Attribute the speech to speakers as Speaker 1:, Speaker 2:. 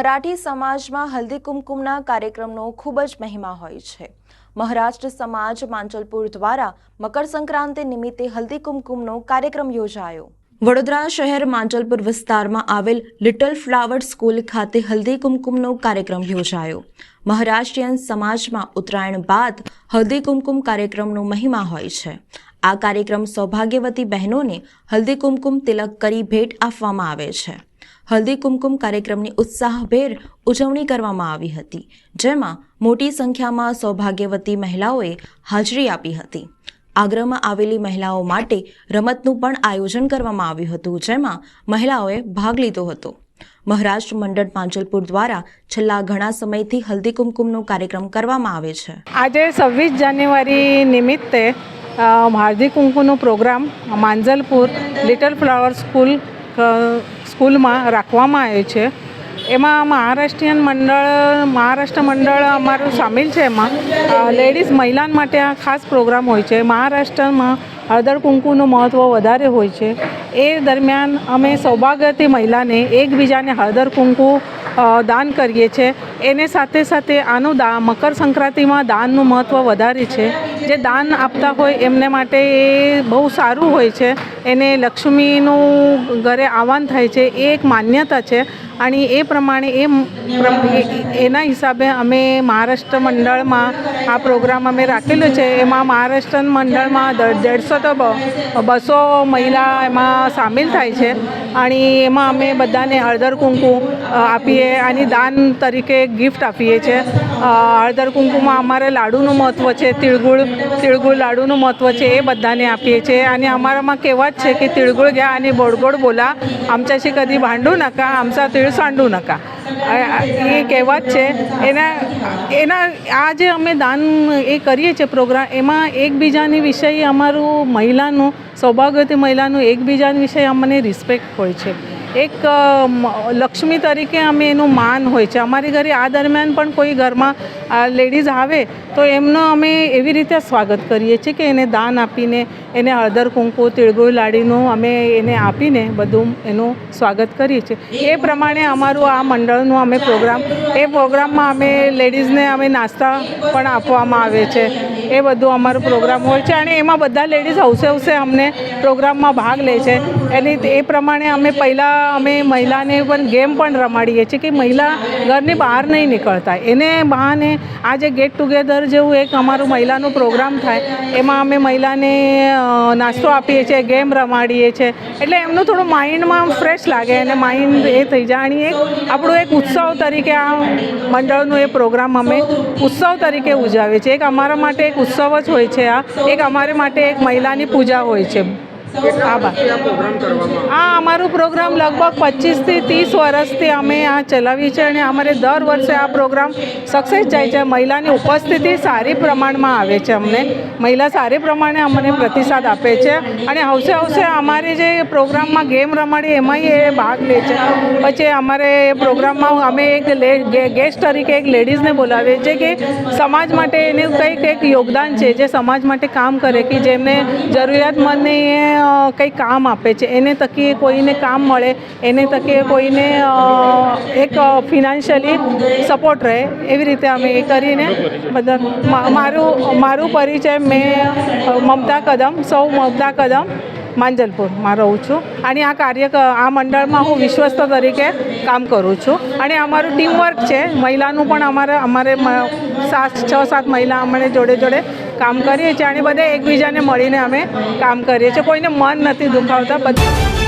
Speaker 1: મરાઠી સમાજમાં હલ્દી કુમકુમના કાર્યક્રમનો ખૂબ જ મહિમા હોય છે. મહારાષ્ટ્ર સમાજ માંચલપુર દ્વારા મકર સંક્રાંતિ નિમિત્તે હલ્દી કુમકુમનો કાર્યક્રમ યોજાયો. વડોદરા શહેર માંચલપુર વિસ્તારમાં આવેલ લિટલ ફ્લાવર સ્કૂલ ખાતે હલ્દી કુમકુમનો કાર્યક્રમ યોજાયો. મહારાષ્ટ્રીયન સમાજમાં ઉત્તરાયણ બાદ હલ્દી કુમકુમ કાર્યક્રમનો મહિમા હોય છે. આ કાર્યક્રમ સૌભાગ્યવતી બહેનોને હલ્દી કુમકુમ તિલક કરી ભેટ આપવામાં આવે છે. હલ્દી કુમકુમ કાર્યક્રમની ઉત્સાહભેર ઉજવણી કરવામાં આવી હતી, જેમાં મોટી સંખ્યામાં સૌભાગ્યવતી મહિલાઓએ હાજરી આપી હતી. આગ્રામાં આવેલી મહિલાઓ માટે રમતનું પણ આયોજન કરવામાં આવ્યું હતું, જેમાં મહિલાઓએ ભાગ લીધો હતો. મહારાષ્ટ્ર મંડળ પાંચલપુર દ્વારા છેલ્લા ઘણા સમયથી હલ્દી કુમકુમનો કાર્યક્રમ કરવામાં આવે છે.
Speaker 2: આજે છવ્વીસ જાન્યુઆરી નિમિત્તે હાર્દિક કુંકુનો programme Manjalpur little flower school સ્કૂલમાં રાખવામાં આવે છે. એમાં મહારાષ્ટ્રીયન મંડળ, મહારાષ્ટ્ર મંડળ અમારું સામેલ છે એમાં. લેડીઝ મહિલા માટે આ ખાસ પ્રોગ્રામ હોય છે. મહારાષ્ટ્રમાં હળદર કુંકુનું મહત્ત્વ વધારે હોય છે. એ દરમિયાન અમે સૌભાગ્યથી મહિલાને એકબીજાને હળદર કુંકુ દાન કરીએ છીએ એને સાથે સાથે આનું દા, મકર સંક્રાંતિમાં દાનનું મહત્ત્વ વધારે છે. જે દાન આપતા હોય એમને માટે એ બહુ સારું હોય છે. એને લક્ષ્મીનું ઘરે આવાન થાય છે, એ એક માન્યતા છે. અને એ પ્રમાણે એ એના હિસાબે અમે મહારાષ્ટ્ર મંડળમાં આ પ્રોગ્રામ અમે રાખેલો છે. એમાં મહારાષ્ટ્ર મંડળમાં દેડસો તો બસો મહિલા એમાં સામેલ થાય છે. અને એમાં અમે બધાને હળદર કુંકુ આપીએ અને દાન તરીકે ગિફ્ટ આપીએ છીએ હળદર કુંકુમાં અમારે લાડુનું મહત્ત્વ છે, તિળગુળ તિળગુળ લાડુનું મહત્ત્વ છે, એ બધાને આપીએ છીએ અને અમારામાં કેવા કહેવત છે કે तिळगुळ घ्या आणि गोड बोला आमच्याशी कधी भांडू नका आमचा तीळ सांडू नका આ- આ- એ કહેવત છે એના એના આ જે અમે દાન એ કરીએ છીએ પ્રોગ્રામ એમાં એકબીજાની વિષય અમારું મહિલાનું સૌભાગ્યવતી મહિલાનું એકબીજાની વિષય અમને રિસ્પેક્ટ હોય છે એક લક્ષ્મી તરીકે અમે એનું માન હોય છે. અમારી ઘરે આ દરમિયાન પણ કોઈ ઘરમાં લેડીઝ આવે તો એમનો અમે એવી રીતે સ્વાગત કરીએ છીએ કે એને દાન આપીને, એને હળદર, કુંકુ, તિળગુળ લાડીનું અમે એને આપીને બધું એનું સ્વાગત કરીએ છીએ. એ પ્રમાણે અમારું આ મંડળનું અમે પ્રોગ્રામ, એ પ્રોગ્રામમાં અમે લેડીઝને અમે નાસ્તા પણ આપવામાં આવે છે. એ બધું અમારો પ્રોગ્રામ હોય છે અને એમાં બધા લેડીઝ હવસે હવસે અમને પ્રોગ્રામમાં ભાગ લે છે. એની એ પ્રમાણે અમે પહેલાં અમે મહિલાને પણ ગેમ પણ રમાડીએ છીએ કે મહિલા ઘરની બહાર નહીં નીકળતા. એને બહાને આ જે ગેટ ટુગેધર જેવું એક અમારું મહિલાનું પ્રોગ્રામ થાય, એમાં અમે મહિલાને નાસ્તો આપીએ છીએ, ગેમ રમાડીએ છીએ. એટલે એમનું થોડું માઇન્ડમાં ફ્રેશ લાગે અને માઇન્ડ એ થઈ જાય. અને એક આપણું એક ઉત્સવ તરીકે આ મંડળનું એ પ્રોગ્રામ અમે ઉત્સવ તરીકે ઉજવીએ છીએ. એક અમારા માટે એક ઉત્સવ જ હોય છે આ. એક અમારે માટે એક મહિલાની પૂજા હોય છે. આ અમારું પ્રોગ્રામ લગભગ પચીસથી ત્રીસ વર્ષથી અમે આ ચલાવીએ છીએ અને અમારે દર વર્ષે આ પ્રોગ્રામ સક્સેસ જાય છે. મહિલાની ઉપસ્થિતિ સારી પ્રમાણમાં આવે છે અમને. મહિલા સારી પ્રમાણે અમને પ્રતિસાદ આપે છે અને હવસે હવસે અમારે જે પ્રોગ્રામમાં ગેમ રમાડી એમાંય એ ભાગ લે છે. પછી અમારે પ્રોગ્રામમાં અમે એક ગેસ્ટ તરીકે એક લેડીઝને બોલાવીએ છીએ કે સમાજ માટે એનું કંઈક એક યોગદાન છે. જે સમાજ માટે કામ કરે કે જેમને જરૂરિયાતમંદને એ કંઈ કામ આપે છે. એને તકીએ કોઈને કામ મળે, એને તકીએ કોઈને એક ફિનાન્શિયલી સપોર્ટ રહે. એવી રીતે અમે એ કરીને બધા મારું મારું પરિચય મેં મમતા કદમ, સૌ મમતા કદમ માંજલપુરમાં રહું છું. અને આ કાર્ય આ મંડળમાં હું વિશ્વસ્ત તરીકે કામ કરું છું. અને અમારું ટીમવર્ક છે. મહિલાનું પણ અમારે અમારે સાત, છ, સાત મહિલા અમારે જોડે જોડે કામ કરીએ છીએ અને બધા એકબીજાને મળીને અમે કામ કરીએ છીએ. કોઈને મન નથી દુખાવતા, બધા